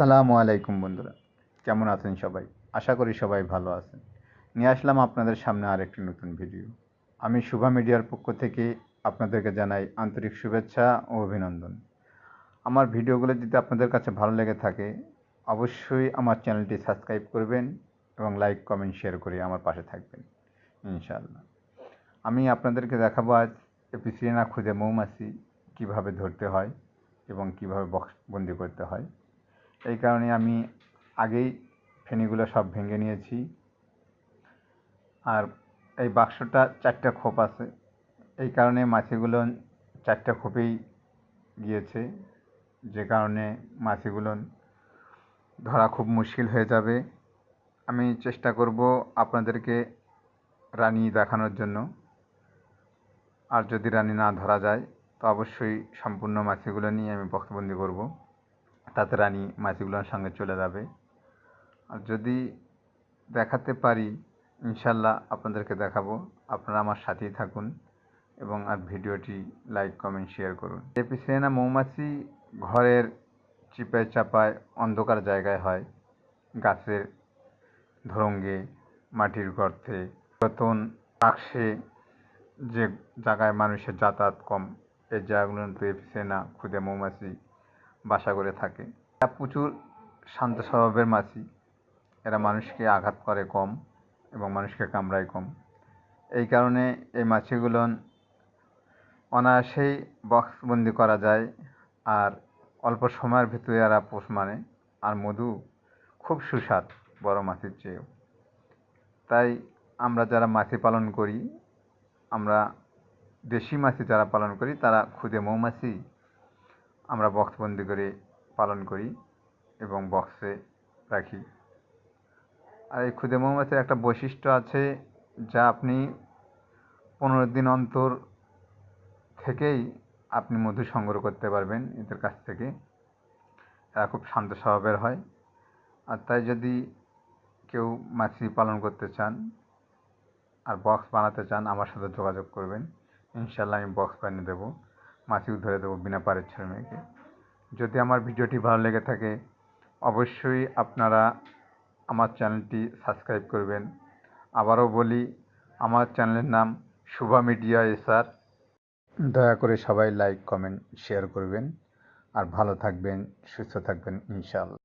আসসালামু আলাইকুম বন্ধুরা। কেমন আছেন সবাই? আশা করি সবাই ভালো আছেন। নিয়ে আসলাম আপনাদের সামনে আরেকটি নতুন ভিডিও। আমি শুভা মিডিয়ার পক্ষ থেকে আপনাদেরকে জানাই আন্তরিক শুভেচ্ছা ও অভিনন্দন। আমার ভিডিওগুলো যদি আপনাদের কাছে ভালো লেগে থাকে, অবশ্যই আমার চ্যানেলটি সাবস্ক্রাইব করবেন এবং লাইক, কমেন্ট, শেয়ার করে আমার পাশে থাকবেন। ইনশাআল্লাহ। আমি আপনাদেরকে দেখাবো আজ এপিসিয়েনা খুঁজে মৌমাছি কীভাবে ধরতে হয় এবং কীভাবে বক্স বন্দি করতে হয়। এই কারণে আমি আগেই ফেনিগুলো সব ভেঙে নিয়েছি। আর এই বাক্সটা চারটা খোপ আছে। এই কারণে মাছিগুলো চারটা খোপেই গিয়েছে। যে কারণে মাছিগুলো ধরা খুব মুশকিল হয়ে যাবে। আমি চেষ্টা করব আপনাদেরকে রানী দেখানোর জন্য। আর যদি রানী না ধরা যায়, তো অবশ্যই সম্পূর্ণ মাছিগুলো নিয়ে আমি বক্সবন্দি করব। তাতে রানী মাছিগুলোর সঙ্গে চলে যাবে। আর যদি দেখাতে পারি, ইনশাল্লাহ আপনাদেরকে দেখাবো। আপনারা আমার সাথেই থাকুন এবং আর ভিডিওটি লাইক, কমেন্ট, শেয়ার করুন। এপিসেনা মৌমাছি ঘরের চিপায় চাপায় অন্ধকার জায়গায় হয়। গাছের ধরঙ্গে, মাটির গর্তে রতন বাক্সে যে জায়গায় মানুষের যাতায়াত কম এই জায়গাগুলো তো জায়গাগুলোতে এপিসেনা খুদে মৌমাছি বাসা করে থাকে। এরা প্রচুর শান্ত স্বভাবের মাছি এরা মানুষকে আঘাত করে কম এবং মানুষকে কামড়ায় কম। এই কারণে এই মাছিগুলো অনায়াসেই বক্সবন্দি করা যায় আর অল্প সময়ের ভিতরে এরা পোষ মানে। আর মধু খুব সুস্বাদ বড় মাছির চেয়েও। তাই আমরা যারা মাছি পালন করি, আমরা দেশি মাছি যারা পালন করি, তারা খুদে মৌমাছি আমরা বক্সবন্দি করে পালন করি এবং বক্সে রাখি। আর এই খুদে মৌমাছির একটা বৈশিষ্ট্য আছে যা আপনি পনেরো দিন অন্তর থেকেই আপনি মধু সংগ্রহ করতে পারবেন এদের কাছ থেকে। এরা খুব শান্ত স্বভাবের হয়। আর তাই যদি কেউ মাছি পালন করতে চান আর বক্স বানাতে চান, আমার সাথে যোগাযোগ করবেন। ইনশাল্লাহ আমি বক্স বানিয়ে দেবো। মাছিও ধরে দেবো বিনা পারিশ্রমিকে যদি আমার ভিডিওটি ভালো লেগে থাকে, অবশ্যই আপনারা আমার চ্যানেলটি সাবস্ক্রাইব করবেন। আবারও বলি, আমার চ্যানেলের নাম শুভা মিডিয়া এসআর। দয়া করে সবাই লাইক, কমেন্ট, শেয়ার করবেন। আর ভালো থাকবেন, সুস্থ থাকবেন, ইনশাআল্লাহ।